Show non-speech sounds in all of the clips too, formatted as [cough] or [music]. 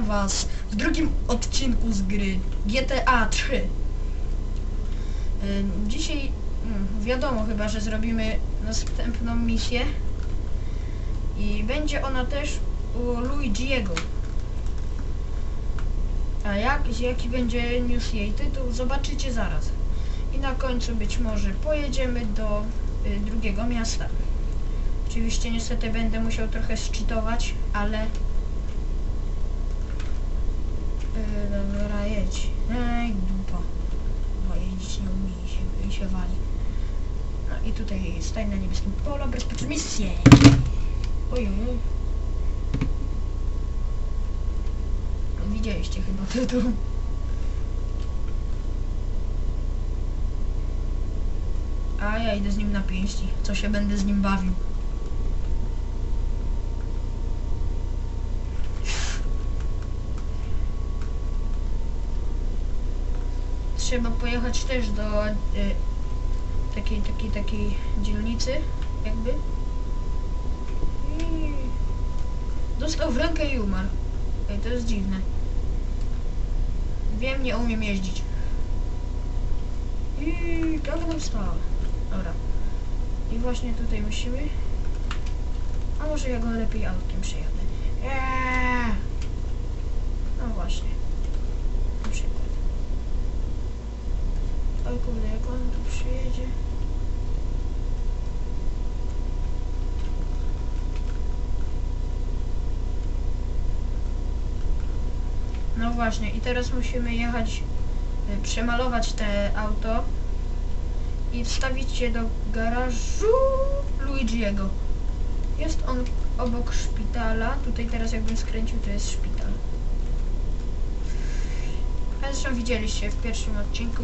Was w drugim odcinku z gry GTA 3. Y, Dzisiaj mm, wiadomo chyba, że zrobimy następną misję i będzie ona też u Luigiego. A jak, jaki będzie news jej tytuł, zobaczycie zaraz. I na końcu być może pojedziemy do y, drugiego miasta. Oczywiście niestety będę musiał trochę szczytować, ale... Yy, dobra, jedź. Ej, dupa. Bo jeździć nie umie się, i się wali. No i tutaj stań na niebieskim polu, rozpocznij misję. Oj, oj, oj. No, Widzieliście chyba tytuł. A ja idę z nim na pięści. Co się będę z nim bawił. Trzeba pojechać też do y, takiej, takiej, takiej dzielnicy, jakby. I dostał w rękę i umarł. Ej, to jest dziwne. Wiem, nie umiem jeździć. I Gangnam Style. Dobra. I właśnie tutaj musimy. A może ja go lepiej autkiem przyjadę. Eee. No właśnie. Na przykład. Oj kurde, jak on tu przyjedzie. No właśnie, i teraz musimy jechać, y, przemalować te auto i wstawić je do garażu Luigiego. Jest on obok szpitala. Tutaj teraz jakbym skręcił, to jest szpital. A zresztą widzieliście w pierwszym odcinku,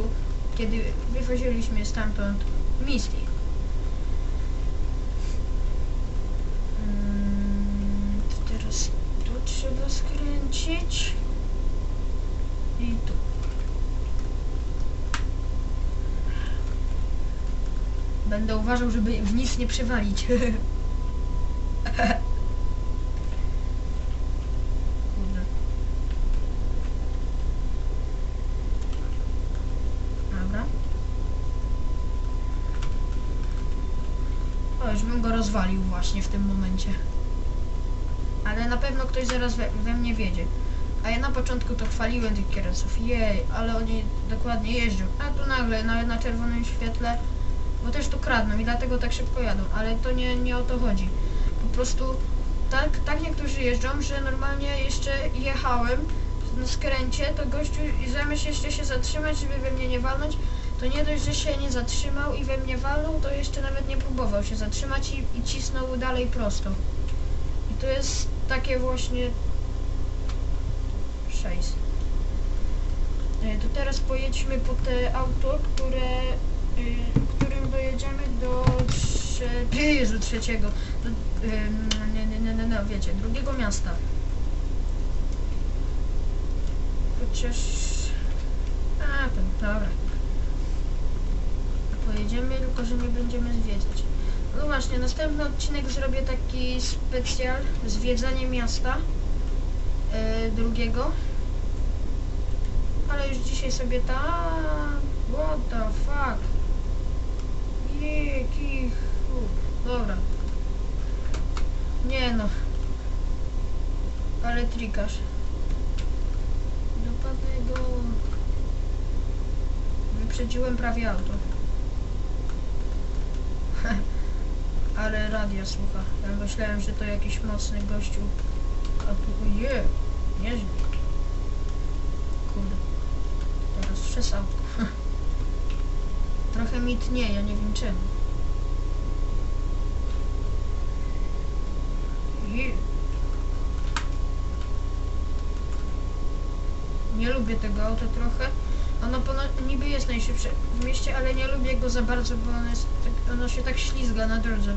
kiedy wywoziliśmy stamtąd Misty. Mm, to teraz tu trzeba skręcić. I tu. Będę uważał, żeby w nic nie przywalić. Dobra. O, już bym go rozwalił właśnie w tym momencie. Ale na pewno ktoś zaraz we, we mnie wiedzie. A ja na początku to chwaliłem tych kierowców. Jej, ale oni dokładnie jeżdżą. A tu nagle, nawet na czerwonym świetle, bo też tu kradną i dlatego tak szybko jadą. Ale to nie, nie o to chodzi. Po prostu tak, tak niektórzy jeżdżą, że normalnie jeszcze jechałem na skręcie, to gościu zamiast jeszcze się zatrzymać, żeby we mnie nie walnąć, to nie dość, że się nie zatrzymał i we mnie walnął, to jeszcze nawet nie próbował się zatrzymać i, i cisnął dalej prosto. I to jest takie właśnie szejs. E, To teraz pojedźmy po te auto, które, y, którym dojedziemy do trze... Jezu, trzeciego. Do, nie, nie, nie, nie, nie, wiecie, drugiego miasta. Chociaż... A, to dobra. Pojedziemy, tylko że nie będziemy zwiedzać. No właśnie, następny odcinek zrobię taki specjal, zwiedzanie miasta e, drugiego. Dzisiaj sobie tak... What the fuck? Jaki... Dobra. Nie no. Ale trikasz. Dopadnę go. Wyprzedziłem prawie auto. [laughs] Ale radia słucha. Ja myślałem, że to jakiś mocny gościu. A tu je, nieźle. [laughs] Trochę mi tnie, ja nie wiem. Je. Nie lubię tego auta trochę. Ono niby jest najszybsze w mieście, ale nie lubię go za bardzo, bo ono, jest tak, ono się tak ślizga na drodze.